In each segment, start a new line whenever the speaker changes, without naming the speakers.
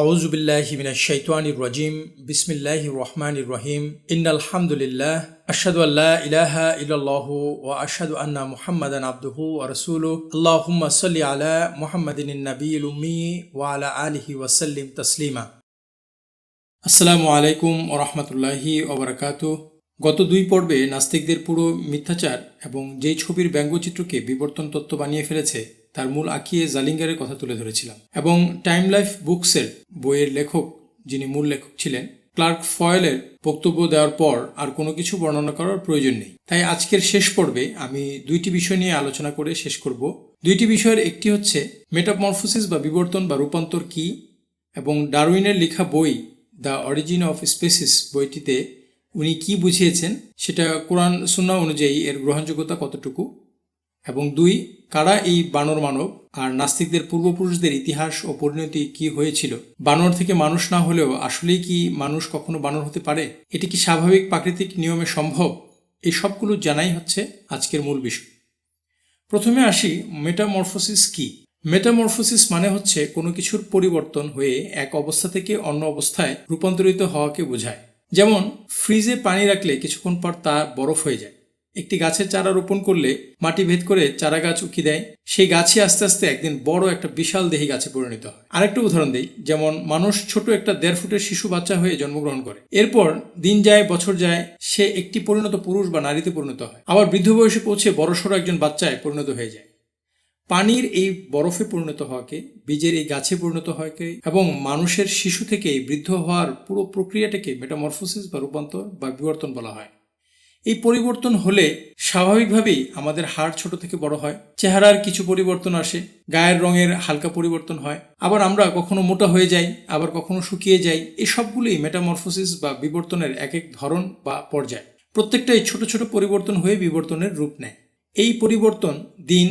আউজুবিল্লাহিমিনা শৈতানির রাজিম। বিসমিল্লাহি রহমান রহিম। ইন আলহামদুলিল্লাহ আশাদু আল্লাহ ইলাহা ইল্লাহ ও আশাদু আন্না মুহাম্মাদান আব্দুহু ও রসুলু আল্লাহুম্মা সাল্লি আলা মুহাম্মাদিন নবীল উম্মি ওয়া আলা আলিহি ওয়াসাল্লিম তসলিমা। আসসালামু আলাইকুম ও রহমতুল্লাহি ওবরাকাত গত দুই পর্বে নাস্তিকদের পুরো মিথ্যাচার এবং যেই ছবির ব্যঙ্গচিত্রকে বিবর্তন তত্ত্ব বানিয়ে ফেলেছে তার মূল আঁকিয়ে জালিঙ্গারের কথা তুলে ধরেছিলাম। এবং টাইম লাইফ বুকসের বইয়ের লেখক, যিনি মূল লেখক ছিলেন, ক্লার্ক ফয়েলের বক্তব্য দেওয়ার পর আর কোনো কিছু বর্ণনা করার প্রয়োজন নেই। তাই আজকের শেষ পর্বে আমি দুইটি বিষয় নিয়ে আলোচনা করে শেষ করব। দুইটি বিষয়ের একটি হচ্ছে, মেটামরফোসিস বা বিবর্তন বা রূপান্তর কি? এবং ডারউইনের লেখা বই, দ্য অরিজিন অফ স্পেসিস বইটিতে উনি কি বুঝিয়েছেন? সেটা কোরআন সুন্না অনুযায়ী এর গ্রহণযোগ্যতা কতটুকু? এবং দুই, কারা এই বানর মানব আর নাস্তিকদের পূর্বপুরুষদের ইতিহাস ও পরিণতি কি হয়েছিল? বানর থেকে মানুষ না হলেও আসলেই কি মানুষ কখনো বানর হতে পারে? এটি কি স্বাভাবিক প্রাকৃতিক নিয়মে সম্ভব? এই সবগুলো জানাই হচ্ছে আজকের মূল বিষয়। প্রথমে আসি, মেটামরফোসিস কি? মেটামরফোসিস মানে হচ্ছে কোনো কিছুর পরিবর্তন হয়ে এক অবস্থা থেকে অন্য অবস্থায় রূপান্তরিত হওয়াকে বোঝায়। যেমন, ফ্রিজে পানি রাখলে কিছুক্ষণ পর তা বরফ হয়ে যায়। একটি গাছের চারা রোপণ করলে মাটি ভেদ করে চারা গাছ উকি দেয়। সেই গাছই আস্তে আস্তে একদিন বড় একটা বিশাল দেহি গাছে পরিণত হয়। আরেকটা উদাহরণ দেই, যেমন মানুষ ছোট একটা দেড় ফুটের শিশু বাচ্চা হয়ে জন্মগ্রহণ করে। এরপর দিন যায়, বছর যায়, সে একটি পরিণত পুরুষ বা নারীতে পরিণত হয়। আবার বৃদ্ধ বয়সে পৌঁছে বড়সড় একজন বাচ্চায় পরিণত হয়ে যায়। পানির এই বরফে পরিণত হওয়াকে, বীজের এই গাছে পরিণত হওয়াকে এবং মানুষের শিশু থেকে বৃদ্ধ হওয়ার পুরো প্রক্রিয়াটাকে মেটামরফোসিস বা রূপান্তর বা বিবর্তন বলা হয়। এই পরিবর্তন হলে স্বাভাবিকভাবেই আমাদের হাড় ছোট থেকে বড় হয়, চেহারার কিছু পরিবর্তন আসে, গায়ের রঙের হালকা পরিবর্তন হয়। আবার আমরা কখনো মোটা হয়ে যাই, আবার কখনো শুকিয়ে যাই এই সবগুলোই মেটামরফোসিস বা বিবর্তনের এক এক ধরন বা পর্যায়। প্রত্যেকটাই ছোট ছোট পরিবর্তন হয়ে বিবর্তনের রূপ নেয়। এই পরিবর্তন দিন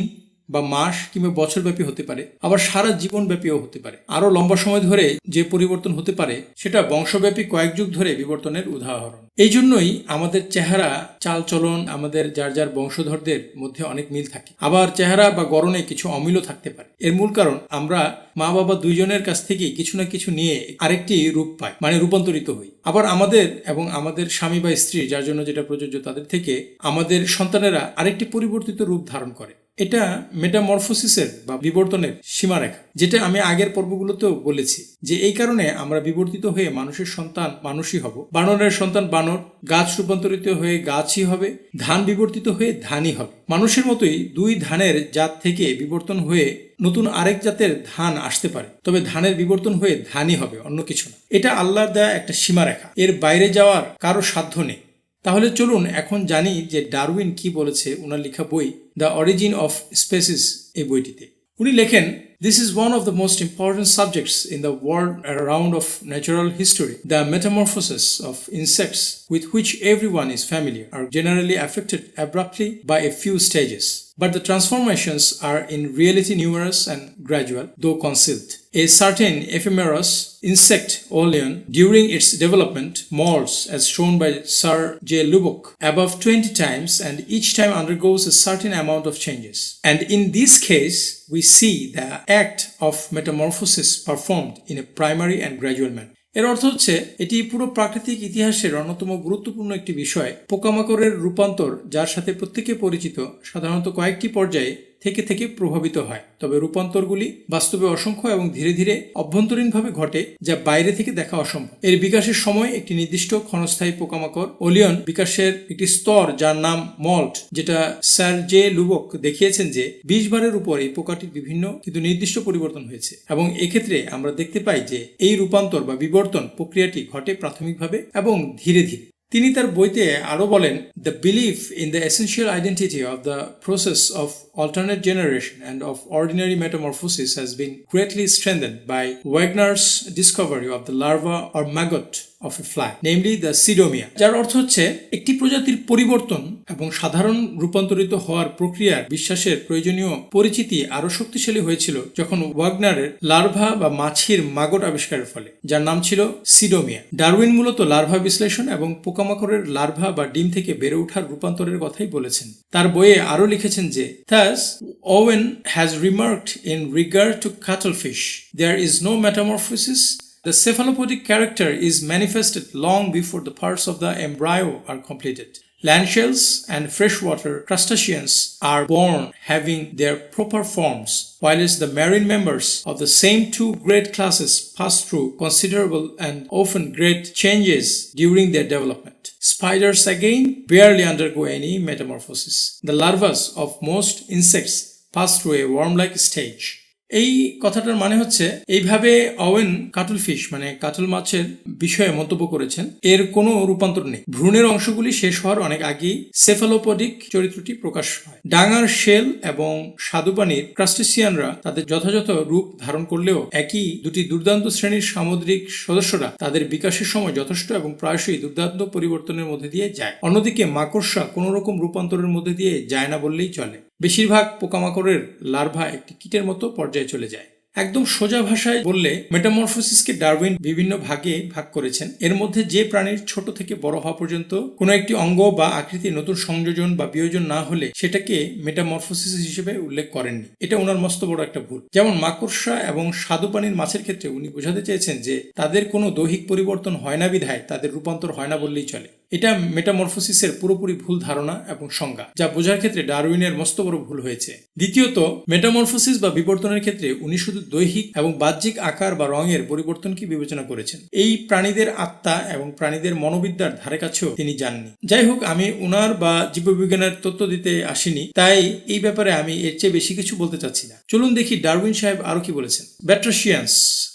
বা মাস কিংবা বছরব্যাপী হতে পারে, আবার সারা জীবনব্যাপীও হতে পারে। আরও লম্বা সময় ধরে যে পরিবর্তন হতে পারে, সেটা বংশব্যাপী কয়েক যুগ ধরে বিবর্তনের উদাহরণ। এই জন্যই আমাদের চেহারা, চালচলন, আমাদের যার যার বংশধরদের মধ্যে অনেক মিল থাকে। আবার চেহারা বা গরণে কিছু অমিলও থাকতে পারে। এর মূল কারণ, আমরা মা বাবা দুইজনের কাছ থেকেই কিছু না কিছু নিয়ে আরেকটি রূপ পাই মানে রূপান্তরিত হই। আবার আমাদের এবং আমাদের স্বামী বা স্ত্রী, যার জন্য যেটা প্রযোজ্য তাদের থেকে, আমাদের সন্তানেরা আরেকটি পরিবর্তিত রূপ ধারণ করে। এটা মেটামরফোসিসের বা বিবর্তনের সীমারেখা, যেটা আমি আগের পর্বগুলোতেও বলেছি, যে এই কারণে আমরা বিবর্তিত হয়ে মানুষের সন্তান মানুষই হব। বানরের সন্তান বানর, গাছ রূপান্তরিত হয়ে গাছই হবে, ধান বিবর্তিত হয়ে ধানই হবে। মানুষের মতোই দুই ধানের জাত থেকে বিবর্তন হয়ে নতুন আরেক জাতের ধান আসতে পারে, তবে ধানের বিবর্তন হয়ে ধানই হবে, অন্য কিছু না। এটা আল্লাহর দেয়া একটা সীমারেখা। এর বাইরে যাওয়ার কারও সাধ্য নেই। তাহলে চলুন এখন জানি যে ডারউইন কি বলেছে ওনার লেখা বই দ্য অরিজিন অফ স্পেসিস এই বইটিতে উনি লেখেন This is one of the most important subjects in the world around of natural history. The metamorphosis of insects with which everyone is familiar are generally affected abruptly by a few stages. But the transformations are in reality numerous and gradual, though concealed. A certain ephemerous insect oleon during its development molds as shown by Sir J. Lubbock above 20 times and each time undergoes a certain amount of changes. And in this case, we see the act of metamorphosis performed in a primary and gradual manner. এর অর্থ হচ্ছে, এটি পুরো প্রাকৃতিক ইতিহাসের অন্যতম গুরুত্বপূর্ণ একটি বিষয়। পোকামাকড়ের রূপান্তর, যার সাথে প্রত্যেকে পরিচিত, সাধারণত কয়েকটি পর্যায়ে থেকে থেকে প্রভাবিত হয়। তবে রূপান্তরগুলি বাস্তবে অসংখ্য এবং ধীরে ধীরে অভ্যন্তরীণভাবে ঘটে যা বাইরে থেকে দেখা অসম্ভব। এর বিকাশের সময় একটি নির্দিষ্ট ক্ষণস্থায়ী পোকামাকড় ওলিয়ন বিকাশের একটি স্তর যার নাম মল্ট, যেটা স্যার জে লুবক দেখিয়েছেন যে বিশ বারের উপর এই পোকাটির বিভিন্ন কিন্তু নির্দিষ্ট পরিবর্তন হয়েছে। এবং এক্ষেত্রে আমরা দেখতে পাই যে এই রূপান্তর বা বিবর্তন প্রক্রিয়াটি ঘটে প্রাথমিকভাবে এবং ধীরে ধীরে। তিনি তার বইতে আরও বলেন the believe in the essential identity of the process of alternate generation and of ordinary metamorphosis has been greatly strengthened by Wagner's discovery of the larva or maggot of a fly, namely the sidomia, যার অর্থ হচ্ছে একটি প্রজাতির পরিবর্তন এবং সাধারণ রূপান্তরিত হওয়ার প্রক্রিয়ার বিশ্বাসের প্রয়োজনীয় পরিচিতি আরও শক্তিশালী হয়েছিল যখন ওয়াগনারের লার্ভা বা মাছির মাগট আবিষ্কারের ফলে যার নাম ছিল সিডোমিয়া। ডারউইন মূলত লার্ভা বিশ্লেষণ এবং পোকামাকড়ের লার্ভা বা ডিম থেকে বেড়ে ওঠার রূপান্তরের কথাই বলেছেন। তার বইয়ে আরও লিখেছেন যে thus Owen has remarked in in to to fish there is no metamorphosis The cephalopodic character is manifested long before the parts of the embryo are completed. Land shells and freshwater crustaceans are born having their proper forms, whilst the marine members of the same two great classes pass through considerable and often great changes during their development. Spiders again barely undergo any metamorphosis. The larvae of most insects pass through a worm-like stage. এই কথাটার মানে হচ্ছে, এইভাবে Owen কাটল fish মানে কাটল মাছের বিষয়ে মন্তব্য করেছেন, এর কোনো রূপান্তর নেই। ভ্রূণের অংশগুলি শেষ হওয়ার অনেক আগেই সেফালোপডিক চরিত্রটি প্রকাশ হয়। ডাঙার শেল এবং স্বাদুপানির ক্রাস্টেসিয়ানরা তাদের যথাযথ রূপ ধারণ করলেও একই দুটি দুর্দান্ত শ্রেণির সামুদ্রিক সদস্যরা তাদের বিকাশের সময় যথেষ্ট এবং প্রায়শই দুর্দান্ত পরিবর্তনের মধ্যে দিয়ে যায়। অন্যদিকে মাকড়সা কোনো রকম রূপান্তরের মধ্যে দিয়ে যায় না বললেই চলে। বেশিরভাগ পোকামাকড়ের লার্ভা একটি কীটের মতো পর্যায়ে চলে যায়। একদম সোজা ভাষায় বললে, মেটামরফোসিসকে ডারউইন বিভিন্ন ভাগে ভাগ করেছেন। এর মধ্যে যে প্রাণীর ছোট থেকে বড় হওয়া পর্যন্ত কোনো একটি অঙ্গ বা আকৃতির নতুন সংযোজন বা বিয়োজন না হলে সেটাকে মেটামরফোসিস হিসেবে উল্লেখ করেননি। এটা ওনার মস্ত বড় একটা ভুল। যেমন মাকড়সা এবং স্বাদু পানির মাছের ক্ষেত্রে উনি বোঝাতে চেয়েছেন যে, তাদের কোনো দৈহিক পরিবর্তন হয় না বিধায় তাদের রূপান্তর হয় না বললেই চলে। এটা মেটামরফোসিসের পুরোপুরি ভুল ধারণা এবং সংজ্ঞা, যা বোঝার ক্ষেত্রে ডারউইনের মস্ত বড় ভুল হয়েছে। দ্বিতীয়ত মেটামরফোসিস বা বিবর্তনের ক্ষেত্রে উনি শুধু দৈহিক এবং বাহ্যিক আকার বা রঙের পরিবর্তনকে বিবেচনা করেছেন। এই প্রাণীদের আত্মা এবং প্রাণীদের মনোবিদ্যার ধারে কাছেও তিনি যাননি। যাই হোক, আমি উনার বা জীববিজ্ঞানের তথ্য দিতে আসিনি, তাই এই ব্যাপারে আমি এর চেয়ে বেশি কিছু বলতে চাচ্ছি না। চলুন দেখি ডারউইন সাহেব আরও কি বলেছেন। ব্যাট্রাসিয়ান্স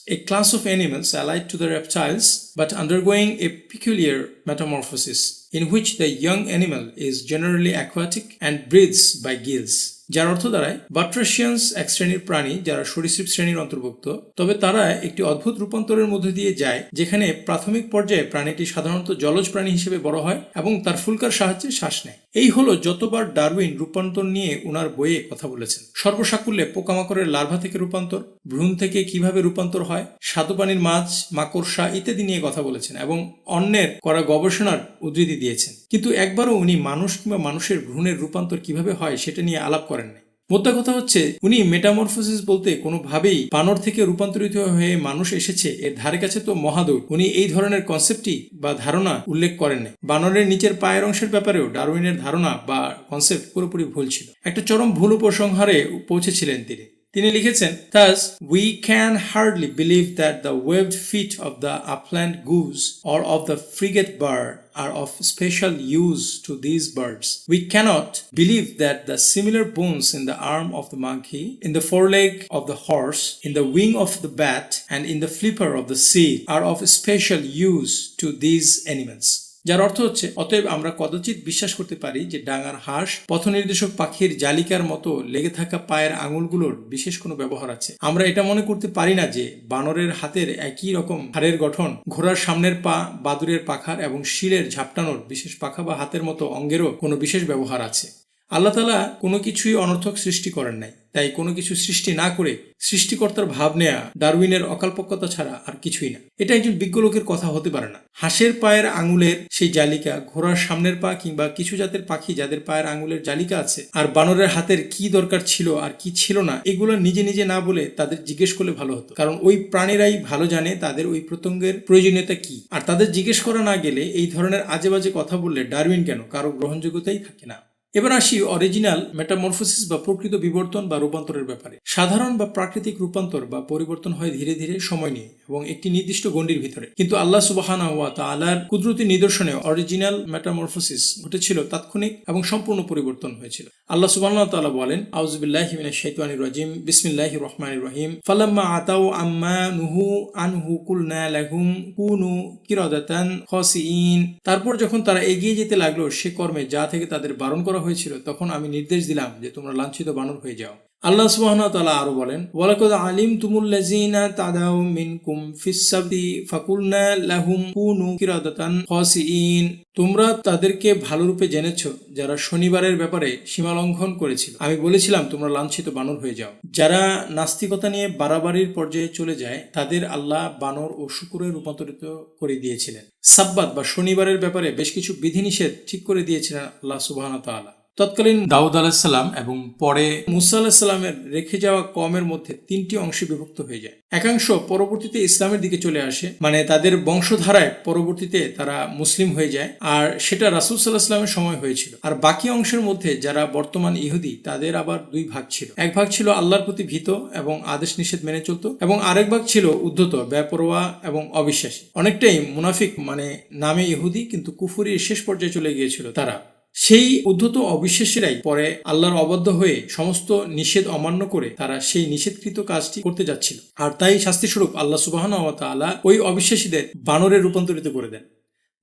a class of animals allied to the reptiles but undergoing a peculiar metamorphosis in which the young animal is generally aquatic and breathes by gills. যার অর্থ দাঁড়ায় বাট্রাসিয়ান্স এক শ্রেণির প্রাণী যারা সরীসৃপ শ্রেণির অন্তর্ভুক্ত, তবে তারা একটি অদ্ভুত রূপান্তরের মধ্যে দিয়ে যায়, যেখানে প্রাথমিক পর্যায়ে প্রাণীটি সাধারণত জলজ প্রাণী হিসেবে বড় হয় এবং তার ফুলকার সাহায্যে শ্বাস নেয় এই হলো যতবার ডারউইন রূপান্তর নিয়ে উনার বইয়ে কথা বলেছেন সর্বসাকুল্যে পোকামাকড়ের লার্ভা থেকে রূপান্তর, ভ্রূণ থেকে কীভাবে রূপান্তর হয়, স্বাদুপানির মাছ, মাকড়সা ইত্যাদি নিয়ে কথা বলেছেন এবং অন্যের করা গবেষণার উদ্ধৃতি দিয়েছেন। কিন্তু একবারও উনি মানুষ কিংবা মানুষের ভ্রূণের রূপান্তর কীভাবে হয় সেটা নিয়ে আলাপ করেন নাই। মোদ্দা কথা হচ্ছে, উনি মেটামরফোসিস বলতে কোনোভাবেই বানর থেকে রূপান্তরিত হয়ে মানুষ এসেছে, এর ধারে কাছে তো মহাদৌড়। উনি এই ধরনের কনসেপ্টই বা ধারণা উল্লেখ করেন বানরের নিচের পায়ের অংশের ব্যাপারেও ডারউইনের ধারণা বা কনসেপ্ট পুরোপুরি ভুল ছিল। একটা চরম ভুল উপসংহারে পৌঁছেছিলেন তিনি। তিনি লিখেছেন Thus, we can hardly believe that the webbed feet of the upland goose or of the frigate bird are of special use to these birds. We cannot believe that the similar bones in the arm of the monkey, in the foreleg of the horse, in the wing of the bat, and in the flipper of the seal are of special use to these animals. যার অর্থ হচ্ছে, অতএব আমরা কদাচিৎ বিশ্বাস করতে পারি যে ডাঙার হাঁস পথনির্দেশক পাখির জালিকার মতো লেগে থাকা পায়ের আঙুলগুলোর বিশেষ কোনো ব্যবহার আছে। আমরা এটা মনে করতে পারি না যে বানরের হাতের একই রকম হাড়ের গঠন ঘোড়ার সামনের পা, বাদুরের পাখার এবং শিলের ঝাপটানোর বিশেষ পাখা বা হাতের মতো অঙ্গেরও কোনো বিশেষ ব্যবহার আছে। আল্লাহ তালা কোনো কিছুই অনর্থক সৃষ্টি করেন নাই। তাই কোনো কিছু সৃষ্টি না করে সৃষ্টিকর্তার ভাব নেয়া ডারউইনের অকাল্পক্যতা ছাড়া আর কিছুই না। এটা একজন বিজ্ঞ লোকের কথা হতে পারে না। হাঁসের পায়ের আঙুলের সেই জালিকা, ঘোড়ার সামনের পা কিংবা কিছু জাতের পাখি যাদের পায়ের আঙুলের জালিকা আছে, আর বানরের হাতের কি দরকার ছিল আর কি ছিল না, এগুলো নিজে নিজে না বলে তাদের জিজ্ঞেস করলে ভালো হতো। কারণ ওই প্রাণীরাই ভালো জানে তাদের ওই প্রত্যঙ্গের প্রয়োজনীয়তা কি। আর তাদের জিজ্ঞেস করা না গেলে এই ধরনের আজে বাজে কথা বললে ডারউইন কেন? কারও গ্রহণযোগ্যতাই থাকে না। এবার আসি অরিজিনাল মেটামরফোসিস বা প্রকৃত বিবর্তন বা রূপান্তরের ব্যাপারে। সাধারণ বা প্রাকৃতিক রূপান্তর বা পরিবর্তন হয় ধীরে ধীরে সময় নিয়ে এবং একটি নির্দিষ্ট গণ্ডির ভিতরে। কিন্তু আল্লাহ সুবাহানা ওয়া তাআলার কুদরতি নিদর্শনে অরিজিনাল মেটামরফোসিস ঘটেছিল তাৎক্ষণিক এবং সম্পূর্ণ পরিবর্তন হয়েছিল। আল্লাহ সুবহানাহু ওয়া তাআলা বলেন শাইতানির রাজিম, বিসমিল্লাহির রহমানির রহিম। ফালাম্মা আতাউ আম্মা নুহু আনহু কুলনা লাহুম কুনু কিরাদাতান খাসিইন তারপর যখন তারা এগিয়ে যেতে লাগল, সে কর্মে যা থেকে তাদের বারণ করা হয়েছিল তখন আমি নির্দেশ দিলাম যে তোমরা লাঞ্ছিত বানর হয়ে যাও। আল্লাহ সুবহানাহু ওয়া তাআলা আরও বলেন, ওয়ালাকাদ আলিমতুমুল লাযিনা তাদাউ মিনকুম ফিস সাবতি ফাকুলনা লাহুম কুনু কিরাদাতান খাসিইন তোমরা তাদেরকে ভালোরূপে জেনেছো, যারা শনিবারের ব্যাপারে সীমা লঙ্ঘন করেছিল। আমি বলেছিলাম, তোমরা লাঞ্ছিত বানর হয়ে যাও। যারা নাস্তিকতা নিয়ে বাড়াবাড়ির পর্যায়ে চলে যায়, তাদের আল্লাহ বানর ও শুকুরে রূপান্তরিত করে দিয়েছিলেন। সাব্বাত বা শনিবারের ব্যাপারে বেশ কিছু বিধিনিষেধ ঠিক করে দিয়েছিলেন আল্লাহ সুবহানাহু ওয়া তাআলা। তৎকালীন দাউদ আলাহিসাল্লাম এবং পরে মুসা আলাহিসাল্লামের রেখে যাওয়া কমের মধ্যে তিনটি অংশে বিভক্ত হয়ে যায়। একাংশ পরবর্তীতে ইসলামের দিকে চলে আসে মানে তাদের বংশধারায় পরবর্তীতে তারা মুসলিম হয়ে যায়, আর সেটা রাসুল সাল্লাহ ইসলামের সময় হয়েছিল। আর বাকি অংশের মধ্যে যারা বর্তমান ইহুদি, তাদের আবার দুই ভাগ ছিল। এক ভাগ ছিল আল্লাহর প্রতি ভীত এবং আদেশ নিষেধ মেনে চলত, এবং আরেক ভাগ ছিল উদ্ধত ব্যাপরোয়া এবং অবিশ্বাসী। অনেকটাই মুনাফিক মানে নামে ইহুদি, কিন্তু কুফুরির শেষ পর্যায়ে চলে গিয়েছিল তারা। সেই উদ্ধত অবিশ্বাসীরাই পরে আল্লাহর অবদ্ধ হয়ে সমস্ত নিষেধ অমান্য করে তারা সেই নিষেধকৃত কাজটি করতে যাচ্ছিল। আর তাই শাস্তিস্বরূপ আল্লাহ সুবাহন তাআলা ওই অবিশ্বাসীদের বানরে রূপান্তরিত করে দেন।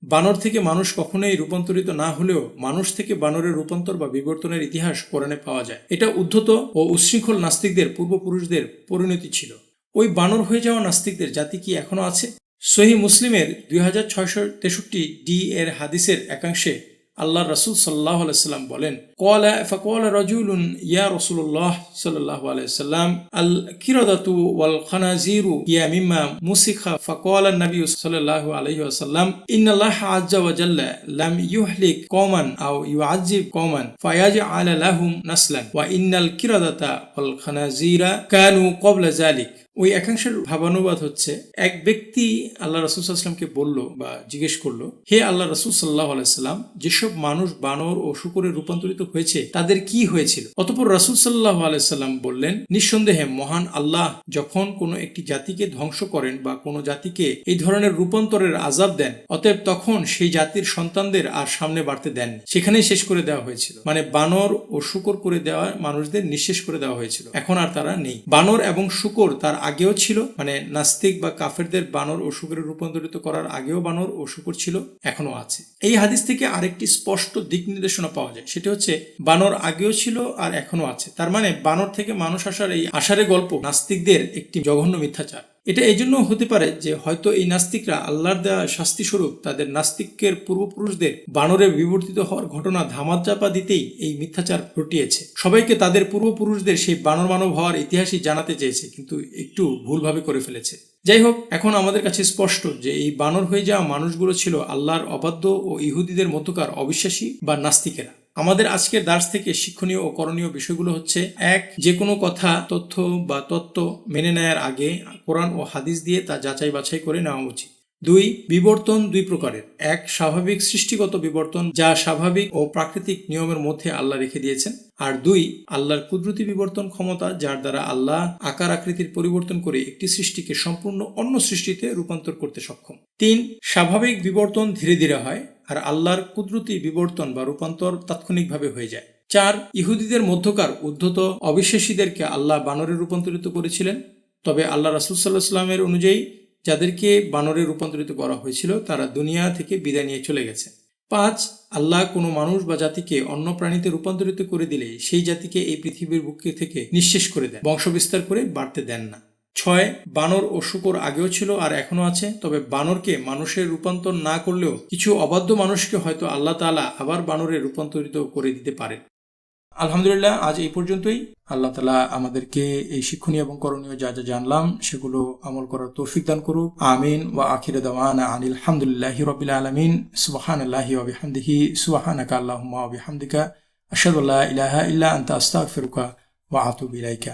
বানর থেকে মানুষ কখনোই রূপান্তরিত না হলেও মানুষ থেকে বানরের রূপান্তর বা বিবর্তনের ইতিহাস কোরআনে পাওয়া যায়। এটা উদ্ধত ও উশৃঙ্খল নাস্তিকদের, পূর্বপুরুষদের পরিণতি ছিল। ওই বানর হয়ে যাওয়া নাস্তিকদের জাতি কি এখনও আছে? সহি মুসলিমের দুই হাজার ছয়শো তেষট্টি ডি এর হাদিসের একাংশে আল্লাহ রসুল সাল্লাহ আলাইসাল্লাম বলেন কলা ফকল রজুলুন ইয়া রসুল্লাহ সাল্লাহ আলাইসাল্লাম আল কিরদাতু ওয়াল খানাজিরু ইয়া মিম্মা মুসিখা ফকল নবী সাল্লাহ আলাইহি ওয়াসাল্লাম ইন্নাল্লাহ আজ্জা ওয়া জাল্লা লাম ইউহলিক কওমান আও ইউআযিব কওমান ফায়াজআল লাহুম নাসলান ওয়া ইন্নাল কিরাদাতা ওয়াল খানাজিরা কানু ক্বাবলা যালিক ওই একাংশের ভাবানুবাদ হচ্ছে, এক ব্যক্তি আল্লাহ রসুল সাল্লামকে বলল বা জিজ্ঞেস করল, হে আল্লাহ রসুল সাল্লাহ আলাইসাল্লাম যেসব মানুষ বানর ও শুকুরে রূপান্তরিত হয়েছে, তাদের কি হয়েছিল? অতপর রসুল সাল্লাহ আলাইসাল্লাম বললেন, নিঃসন্দেহে মহান আল্লাহ যখন কোনো একটি জাতিকে ধ্বংস করেন বা কোনো জাতিকে এই ধরনের রূপান্তরের আজাব দেন, অতএব তখন সেই জাতির সন্তানদের আর সামনে বাড়তে দেন সেখানেই শেষ করে দেওয়া হয়েছিল। মানে বানর ও শুকর করে দেওয়া মানুষদের নিঃশেষ করে দেওয়া হয়েছিল। এখন আর তারা নেই। বানর এবং শুকর তার আগেও ছিল মানে নাস্তিক বা কাফেরদের বানর ও শুকুরে রূপান্তরিত করার আগেও বানর ও শুকুর ছিল এখনও আছে। এই হাদিস থেকে আরেকটি স্পষ্ট দিক নির্দেশনা পাওয়া যায়, সেটি হচ্ছে বানর আগেও ছিল আর এখনও আছে। তার মানে বানর থেকে মানুষ আসার এই আষাঢ়ে গল্প নাস্তিকদের একটি জঘন্য মিথ্যাচার। এটা এই জন্য হতে পারে যে হয়তো এই নাস্তিকরা আল্লাহর দেওয়া শাস্তি স্বরূপ তাদের নাস্তিকের পূর্বপুরুষদের বানরে বিবর্তিত হওয়ার ঘটনা ধামাচাপা দিতেই এই মিথ্যাচার ঘটিয়েছে সবাইকে তাদের পূর্বপুরুষদের সেই বানর মানব হওয়ার ইতিহাসই জানাতে চেয়েছে, কিন্তু একটু ভুলভাবে করে ফেলেছে। যাই হোক, এখন আমাদের কাছে স্পষ্ট যে এই বানর হয়ে যাওয়া মানুষগুলো ছিল আল্লাহর অবাধ্য ও ইহুদিদের মধ্যকার অবিশ্বাসী বা নাস্তিকেরা। আমাদের আজকের দাস থেকে শিক্ষণীয় ও করণীয় বিষয়গুলো হচ্ছে, এক যে কোনো কথা, তথ্য বা তত্ত্ব মেনে নেয়ার আগে কোরআন ও হাদিস দিয়ে তা যাচাই বাছাই করে নেওয়া উচিত। দুই, বিবর্তন দুই প্রকারের। এক, স্বাভাবিক সৃষ্টিগত বিবর্তন যা স্বাভাবিক ও প্রাকৃতিক নিয়মের মধ্যে আল্লাহ রেখে দিয়েছেন। আর দুই, আল্লাহর কুদরতি বিবর্তন ক্ষমতা যার দ্বারা আল্লাহ আকার আকৃতির পরিবর্তন করে একটি সৃষ্টিকে সম্পূর্ণ অন্য সৃষ্টিতে রূপান্তর করতে সক্ষম। তিন, স্বাভাবিক বিবর্তন ধীরে ধীরে হয়। আর আল্লাহর কুদরতি বিবর্তন বা রূপান্তর তাৎক্ষণিকভাবে হয়ে যায়। চার, ইহুদিদের মধ্যকার উদ্ধত অবিশ্বাসীদেরকে আল্লাহ বানরে রূপান্তরিত করেছিলেন। তবে আল্লাহ রাসুল সাল্লাহ সাল্লামের অনুযায়ী যাদেরকে বানরে রূপান্তরিত করা হয়েছিল, তারা দুনিয়া থেকে বিদায় নিয়ে চলে গেছে। পাঁচ, আল্লাহ কোনো মানুষ বা জাতিকে অন্য প্রাণীতে রূপান্তরিত করে দিলে সেই জাতিকে এই পৃথিবীর বুকে থেকে নিঃশেষ করে দেন, বংশবিস্তার করে বাড়তে দেন না। ছয় বানর ও শুকর আগেও ছিল আর এখনও আছে, তবে বানরকে মানুষের রূপান্তর না করলেও কিছু অবাধ্য মানুষকে হয়তো আল্লাহ তালা আবার বানরে রূপান্তরিত করে দিতে পারেন আলহামদুলিল্লাহ, আজ এই পর্যন্তই। আল্লাহ তালা আমাদেরকে এই শিক্ষণীয় এবং করণীয় যা যা জানলাম, সেগুলো আমল করার তৌফিক দান করুক। আমিন। ওয়া আখির দাওয়ানা আনিল হামদুলিল্লাহি রবিল আলমিন। সুবাহান আল্লাহি ওবিহামদিহি সুবাহানাকা আল্লাহুম্মা ওবিহামদিকা আশহাদুল্লাহ ইলাহা ইল্লা আনতা, আস্তাগফিরুকা ওয়া আতুবু ইলাইকা।